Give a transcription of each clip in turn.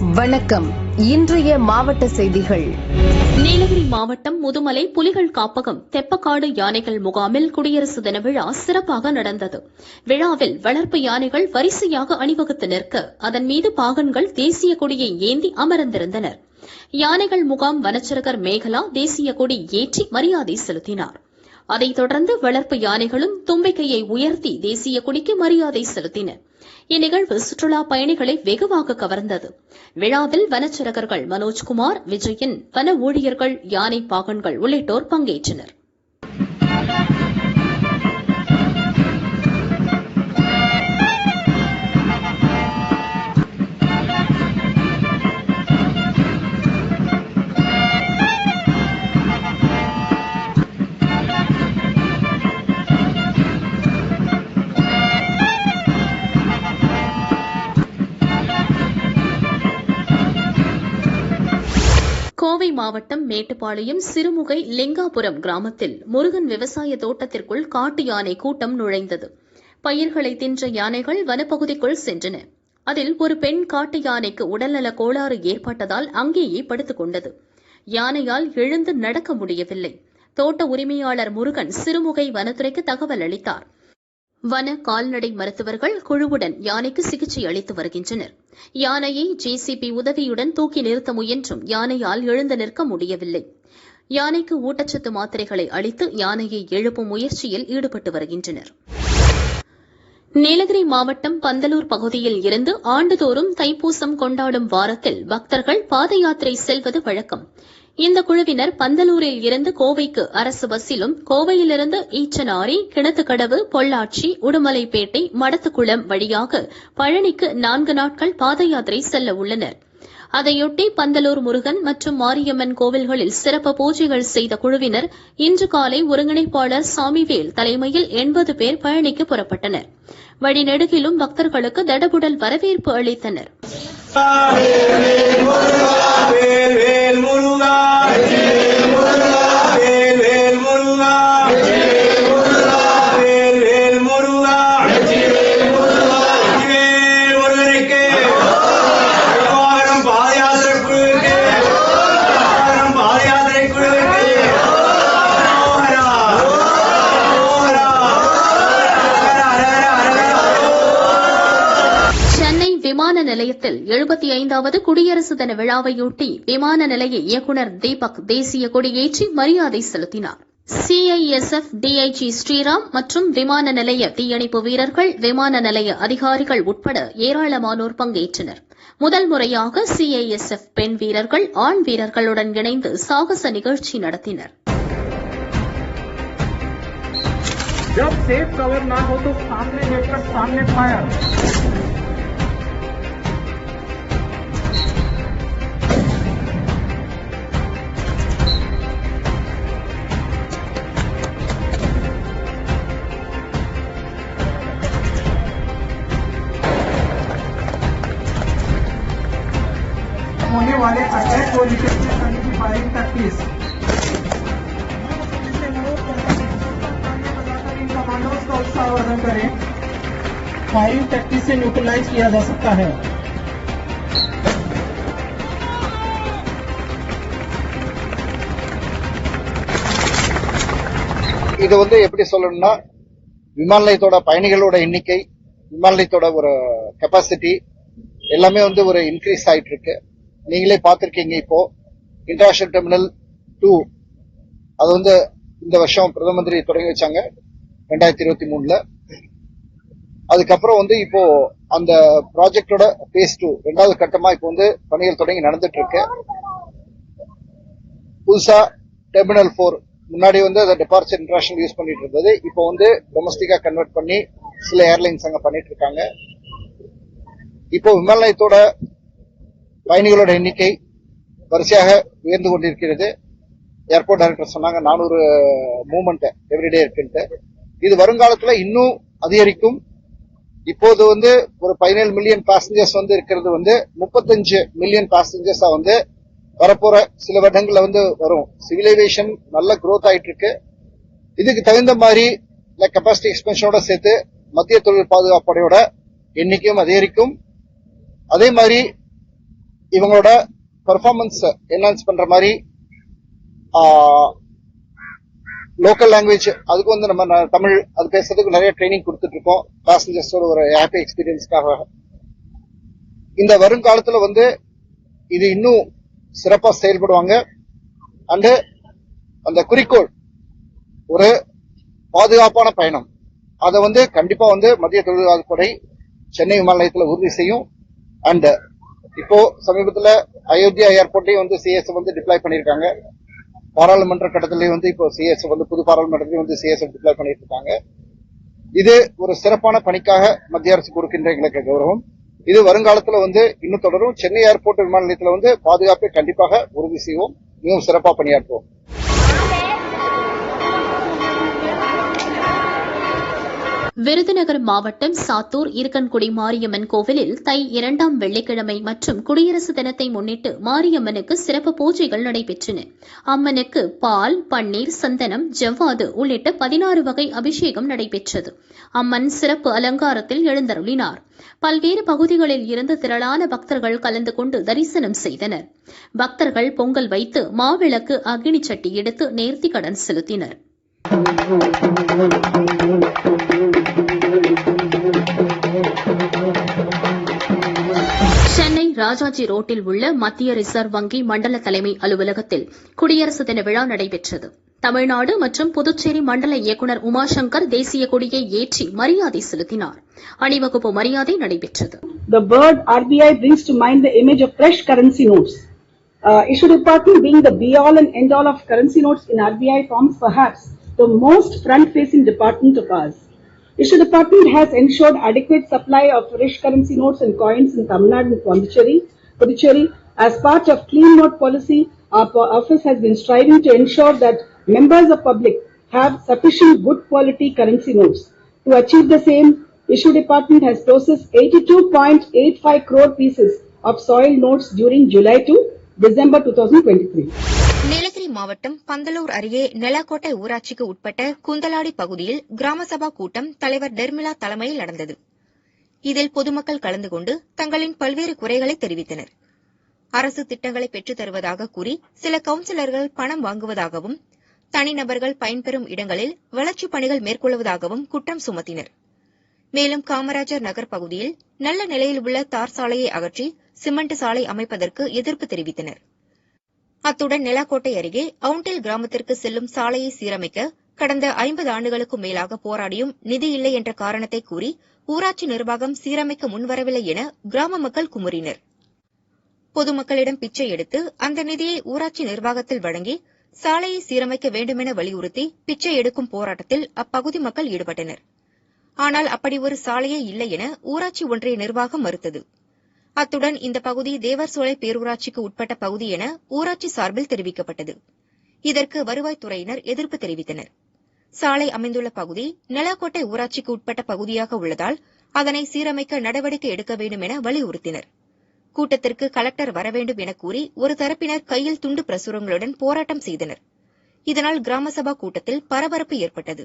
வணக்கம். இன்றைய மாவட்ட செய்திகள். நீலகிரி மாவட்டம் முதுமலை புலிகள் காப்பகம் தெப்பக்காடு யானைகள் முகாமில் குடியரசு தின விழா சிறப்பாக நடந்தது. விழாவில் வளர்ப்பு யானைகள் வரிசையாக அணிவகுத்து நிற்க அதன் மீது பாகன்கள் தேசிய கொடியை ஏந்தி அமர்ந்திருந்தனர். யானைகள் முகாம் வனச்சரகர் மேகலா தேசிய கொடி ஏற்றி மரியாதை செலுத்தினார். அதைத் தொடர்ந்து வளர்ப்பு யானைகளும் தும்பிக்கையை உயர்த்தி தேசிய கொடிக்கு மரியாதை செலுத்தின. இந்நிகழ்வு சுற்றுலா பயணிகளை வெகுவாக கவர்ந்தது. விழாவில் வனச்சரகர்கள் மனோஜ்குமார் விஜயன் வன ஊழியர்கள் யானை பாகன்கள் உள்ளிட்டோர் பங்கேற்றனர். நாகை மாவட்டம் மேட்டுப்பாளையம் சிறுமுகை லிங்காபுரம் கிராமத்தில் முருகன் விவசாய தோட்டத்திற்குள் காட்டு யானை கூட்டம் நுழைந்தது. பயிர்களை தின்ற யானைகள் வனப்பகுதிக்குள் சென்றன. அதில் ஒரு பெண் காட்டு யானைக்கு உடல்நல கோளாறு ஏற்பட்டதால் அங்கேயே படுத்துக் கொண்டது. யானையால் எழுந்து நடக்க முடியவில்லை. தோட்ட உரிமையாளர் முருகன் சிறுமுகை வனத்துறைக்கு தகவல் அளித்தார். வன கால்நடை மருத்துவர்கள் குழுவுடன் யானைக்கு சிகிச்சை அளித்து வருகின்றனர். யானையை ஜேசிபி உதவியுடன் தூக்கி நிறுத்த முயன்றும் யானையால் எழுந்து நிற்க முடியவில்லை. யானைக்கு ஊட்டச்சத்து மாத்திரைகளை அளித்து யானையை எழுப்பும் முயற்சியில் ஈடுபட்டு வருகின்றனர். நீலகிரி மாவட்டம் பந்தலூர் பகுதியில் இருந்து ஆண்டுதோறும் தைப்பூசம் கொண்டாடும் வாரத்தில் பக்தர்கள் பாத யாத்திரை செல்வது வழக்கம். இந்த குழுவினர் பந்தலூரில் இருந்து கோவைக்கு அரசு பஸ்ஸிலும் கோவையிலிருந்து ஈச்சனாரி கிணத்துக்கடவு பொள்ளாச்சி உடுமலைப்பேட்டை மடத்துக்குளம் வழியாக பழனிக்கு நான்கு நாட்கள் பாத யாத்திரை செல்ல உள்ளனர். அதையொட்டி பந்தலூர் முருகன் மற்றும் மாரியம்மன் கோவில்களில் சிறப்பு பூஜைகள் செய்த குழுவினர் இன்று காலை ஒருங்கிணைப்பாளர் சாமிவேல் தலைமையில் எண்பது பேர் பழனிக்கு புறப்பட்டனர். வழிநெடுகிலும் பக்தர்களுக்கு தடபுடல் வரவேற்பு அளித்தனர். நிலையத்தில் எழுபத்தி ஐந்தாவது குடியரசு தின விழாவையொட்டி விமான நிலைய இயக்குநர் தீபக் தேசிய கொடியேற்றி மரியாதை செலுத்தினார் சிஐஎஸ்எஃப் டிஐஜி ஸ்ரீராம் மற்றும் விமான நிலைய தீயணைப்பு வீரர்கள் விமான நிலைய அதிகாரிகள் உட்பட ஏராளமானோர் பங்கேற்றனர் முதல் முறையாக சிஐஎஸ்எஃப் பெண் வீரர்கள் ஆண் வீரர்களுடன் இணைந்து சாகச நிகழ்ச்சி நடத்தினர் जब सेफ कवर ना हो तो सामने देखकर सामने फायर अटैक को डिटेक्ट करने की फायरिंग प्रैक्टिस इन कमांडोज का उत्साहवर्धन करें फायरिंग प्रैक्टिस से न्यूट्रलाइज किया जा सकता है இது வந்து எப்படி சொல்லணும்னா விமான நிலையத்தோட பயணிகளோட எண்ணிக்கை விமான நிலையத்தோட ஒரு கெப்பாசிட்டி எல்லாமே வந்து ஒரு இன்க்ரீஸ் ஆயிட்டு இருக்கு நீங்களே பார்த்திருக்கீங்க இப்போ. International terminal two. அது வந்து இந்த வருஷம் பிரதம மந்திரி தொடங்கி வச்சாங்க ரெண்டாயிரத்தி இருபத்தி மூணுல. அதுக்கப்புறம் வந்து இப்போ அந்த ப்ராஜெக்டோட பேஸ் டூ ரெண்டாவது கட்டமா இப்போ வந்து பணிகள் தொடங்கி நடந்துட்டு இருக்கு புதுசா டெர்மினல் ஃபோர் முன்னாடி வந்து அதை டெபார்ச்சர் இன்டர்நேஷனல் யூஸ் பண்ணிட்டு இருந்தது. இப்போ வந்து டொமஸ்டிக்கா கன்வெர்ட் பண்ணி சில ஏர்லைன்ஸ் அங்க பண்ணிட்டு இருக்காங்க. இப்போ விமான நிலையத்தோட பயணிகளோட எண்ணிக்கை வரிசையாக உயர்ந்து கொண்டிருக்கிறது. ஏர்போர்ட் டைரக்டர் சொன்னாங்க நானூறு மூவ்மெண்ட் எவ்ரிடே இருக்குன்ட்டு. இது வருங்காலத்துல இன்னும் அதிகரிக்கும். இப்போது வந்து ஒரு பதினேழு மில்லியன் பேசஞ்சர்ஸ் வந்து இருக்கிறது வந்து முப்பத்தஞ்சு மில்லியன் பேசஞ்சர்ஸா வந்து வரப்போற சில வருடங்கள்ல வந்து வரும். சிவிலைசேஷன் நல்ல குரோத் ஆயிட்டு இருக்கு இதுக்கு தகுந்த மாதிரி கெப்பாசிட்டி எக்ஸ்பென்ஷனோட சேர்த்து மத்திய தொழில் பாதுகாப்பு படையோட எண்ணிக்கையும் அதிகரிக்கும். அதே மாதிரி இவங்களோட பெர்ஃபார்மன்ஸ் என்ஹான்ஸ் பண்ற மாதிரி லோக்கல் லாங்குவேஜ் அதுக்கு வந்து நம்ம தமிழ் அது பேசுறதுக்கு நிறைய ட்ரைனிங் கொடுத்துட்டு இருக்கோம் பேசஞ்சர்ஸோட ஒரு ஹாப்பி எக்ஸ்பீரியன்ஸ்க்காக இந்த வருங்காலத்துல வந்து இது இன்னும் சிறப்பாக செயல்படுவாங்க. அண்டு அந்த குறிக்கோள் ஒரு பாதுகாப்பான பயணம். அதை வந்து கண்டிப்பா வந்து மத்திய தொழிலாளர் படை சென்னை விமான நிலையத்தில் உறுதி செய்யும். அண்ட் இப்போ சமீபத்தில் அயோத்தியா ஏர்போர்ட்டையும் வந்து சிஎஸ் வந்து டிப்ளாய் பண்ணியிருக்காங்க பாராளுமன்ற கட்டத்திலையும் வந்து இப்போ சிஎஸ் வந்து புது பாராளுமன்றத்திலையும் வந்து சிஎஸ் டிப்ளாய் பண்ணிட்டு இருக்காங்க இது ஒரு சிறப்பான பணிக்காக மத்திய அரசு கொடுக்கின்ற எங்களுக்கு கௌரவம். இது வருங்காலத்துல வந்து இன்னும் தொடரும். சென்னை ஏர்போர்ட் விமான நிலையத்தில் வந்து பாதுகாப்பை கண்டிப்பாக உறுதி செய்வோம். மிகவும் சிறப்பாக பணியாற்றுவோம். விருதுநகர் மாவட்டம் சாத்தூர் இருக்கன்குடி மாரியம்மன் கோவிலில் தை இரண்டாம் வெள்ளிக்கிழமை மற்றும் குடியரசு தினத்தை முன்னிட்டு மாரியம்மனுக்கு சிறப்பு பூஜைகள் நடைபெற்றன. அம்மனுக்கு பால் பன்னீர் சந்தனம் ஜவ்வாது உள்ளிட்ட பதினாறு வகை அபிஷேகம் நடைபெற்றது. அம்மன் சிறப்பு அலங்காரத்தில் எழுந்தருளினார். பல்வேறு பகுதிகளில் இருந்து திரளான பக்தர்கள் கலந்து கொண்டு தரிசனம் செய்தனர். பக்தர்கள் பொங்கல் வைத்து மாவிளக்கு அக்னி சட்டி எடுத்து நேர்த்தி கடன் செலுத்தினர். ராஜாஜி ரோட்டில் உள்ள மத்திய ரிசர்வ் வங்கி மண்டல தலைமை அலுவலகத்தில் குடியரசு தின விழா நடைபெற்றது தமிழ்நாடு மற்றும் புதுச்சேரி மண்டல இயக்குநர் உமாசங்கர் தேசிய கொடியை ஏற்றி மரியாதை செலுத்தினார் அணிவகுப்பு மரியாதை நடைபெற்றது the bird RBI brings to mind the image of fresh currency notes. Uh, issue department being the be-all and end-all of currency notes in RBI forms perhaps the most front-facing department of ours. Issue department has ensured adequate supply of fresh currency notes and coins in Tamil Nadu and Pondicherry. As part of clean note policy, our office has been striving to ensure that members of public have sufficient good quality currency notes. To achieve the same, issue department has processed 82.85 crore pieces of soil notes during July to December two thousand twenty three Nilgiri மாவட்டம் பந்தலூர் அருகே நெலாக்கோட்டை ஊராட்சிக்கு உட்பட்ட குந்தலாடி பகுதியில் கிராம சபா கூட்டம் தலைவர் டெர்மிளா தலைமையில் நடந்தது. இதில் பொதுமக்கள் கலந்து கொண்டு தங்களின் பல்வேறு குறைகளை தெரிவித்தனர். அரசு திட்டங்களை பெற்றுத் தருவதாக கூறி சில கவுன்சிலர்கள் பணம் வாங்குவதாகவும் தனிநபர்கள் பயன்பெறும் இடங்களில் வளர்ச்சிப் பணிகள் மேற்கொள்வதாகவும் குற்றம் சுமத்தினர். மேலும் காமராஜர் நகர் பகுதியில் நல்ல நிலையில் உள்ள தார் சாலையை அகற்றி சிமெண்ட் சாலை அமைப்பதற்கு எதிர்ப்பு தெரிவித்தனர். அத்துடன் நிலாக்கோட்டை அருகே அவுண்டில் கிராமத்திற்கு செல்லும் சாலையை சீரமைக்க கடந்த ஐம்பது ஆண்டுகளுக்கும் மேலாக போராடியும் நிதி இல்லை என்ற காரணத்தை கூறி ஊராட்சி நிர்வாகம் சீரமைக்க முன்வரவில்லை என கிராம மக்கள் குமுறினர். பொதுமக்களிடம் பிச்சை எடுத்து அந்த நிதியை ஊராட்சி நிர்வாகத்தில் வழங்கி சாலையை சீரமைக்க வேண்டுமென வலியுறுத்தி பிச்சை எடுக்கும் போராட்டத்தில் அப்பகுதி மக்கள் ஈடுபட்டனர். ஆனால் அப்படி ஒரு சாலையே இல்லை என ஊராட்சி ஒன்றிய நிர்வாகம் மறுத்தது. அத்துடன் இந்த பகுதி தேவர்சோலை பேரூராட்சிக்கு உட்பட்ட பகுதி என ஊராட்சி சார்பில் தெரிவிக்கப்பட்டது. இதற்கு வருவாய்த்துறையினர் எதிர்ப்பு தெரிவித்தனர். சாலை அமைந்துள்ள பகுதி நிலக்கோட்டை ஊராட்சிக்கு உட்பட்ட பகுதியாக உள்ளதால் அதனை சீரமைக்க நடவடிக்கை எடுக்க வேண்டும் என வலியுறுத்தினர். கூட்டத்திற்கு கலெக்டர் வர வேண்டும் என கூறி ஒரு தரப்பினர் கையில் துண்டு பிரசுரங்களுடன் போராட்டம் செய்தனர். இதனால் கிராம சபா கூட்டத்தில் பரபரப்பு ஏற்பட்டது.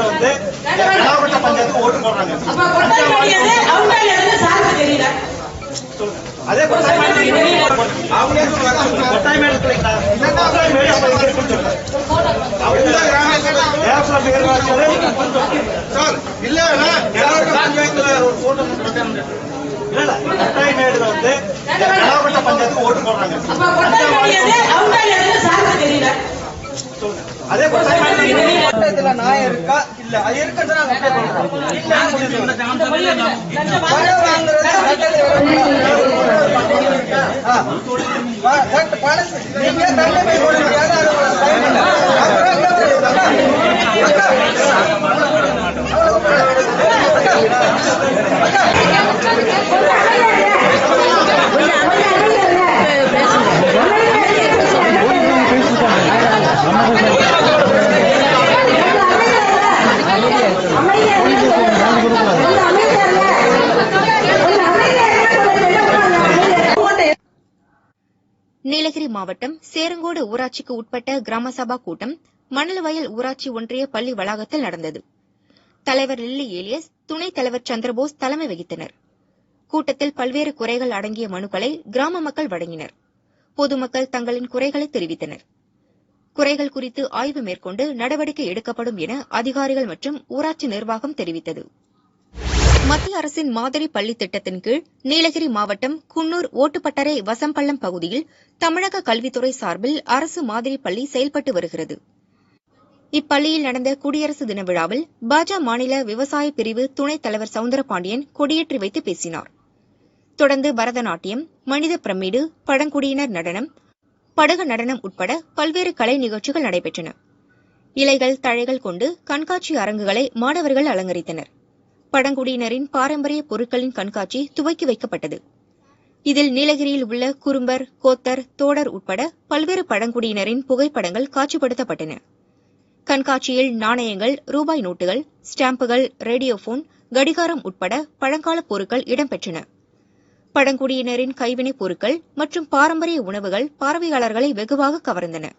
வந்து கலாவட்ட பஞ்சாயத்துக்கு ஓட்டு போடுறாங்க அதே கொட்டாய் மேல கொட்டாய் மேல சொல்றேன் தேவசம் பேரூராட்சியில சார் பஞ்சாயத்துல ஒரு கூட்டம் இல்ல மேடுல வந்து கலாவட்ட பஞ்சாயத்துக்கு ஓட்டு போடுறாங்க. அதே கொட்டாய் இதுல நியாயம் இருக்கா? இல்ல அது இருக்கிறது நாங்க சொல்லி சொல்லுங்க. பணம் வாங்குறது பணம் நீங்க தள்ளி போய் sign இல்ல. அப்புறம் நீலகிரி மாவட்டம் சேரங்கோடு ஊராட்சிக்கு உட்பட்ட கிராம சபா கூட்டம் மணல்வயல் ஊராட்சி ஒன்றிய பள்ளி வளாகத்தில் நடந்தது. தலைவர் லில்லி ஏலியஸ் துணைத் தலைவர் சந்திரபோஸ் தலைமை வகித்தனர். கூட்டத்தில் பல்வேறு குறைகள் அடங்கிய மனுக்களை கிராம மக்கள் வழங்கினர். பொதுமக்கள் தங்களின் குறைகளை தெரிவித்தனர். குறைகள் குறித்து ஆய்வு மேற்கொண்டு நடவடிக்கை எடுக்கப்படும் என அதிகாரிகள் மற்றும் ஊராட்சி நிர்வாகம் தெரிவித்தது. மத்திய அரசின் மாதிரி பள்ளி திட்டத்தின் கீழ் நீலகிரி மாவட்டம் குன்னூர் ஓட்டுப்பட்டறை வசம்பள்ளம் பகுதியில் தமிழக கல்வித்துறை சார்பில் அரசு மாதிரி பள்ளி செயல்பட்டு வருகிறது. இப்பள்ளியில் நடந்த குடியரசு தின விழாவில் பாஜக மாநில விவசாய பிரிவு துணைத் தலைவர் சவுந்தரபாண்டியன் கொடியேற்றி வைத்து பேசினார். தொடர்ந்து பரதநாட்டியம் மனித பிரமிடு பழங்குடியினர் நடனம் படகு நடனம் உட்பட பல்வேறு கலை நிகழ்ச்சிகள் நடைபெற்றன. இலைகள் தழைகள் கொண்டு கண்காட்சி அரங்குகளை மாணவர்கள் அலங்கரித்தனர். பழங்குடியினரின் பாரம்பரிய பொருட்களின் கண்காட்சி துவக்கி வைக்கப்பட்டது. இதில் நீலகிரியில் உள்ள குறும்பர் கோத்தர் தோடர் உட்பட பல்வேறு பழங்குடியினரின் புகைப்படங்கள் காட்சிப்படுத்தப்பட்டன. கண்காட்சியில் நாணயங்கள் ரூபாய் நோட்டுகள் ஸ்டாம்புகள் ரேடியோ போன் கடிகாரம் உட்பட பழங்கால பொருட்கள் இடம்பெற்றன. பழங்குடியினரின் கைவினைப் பொருட்கள் மற்றும் பாரம்பரிய உணவுகள் பார்வையாளர்களை வெகுவாக கவர்ந்தன.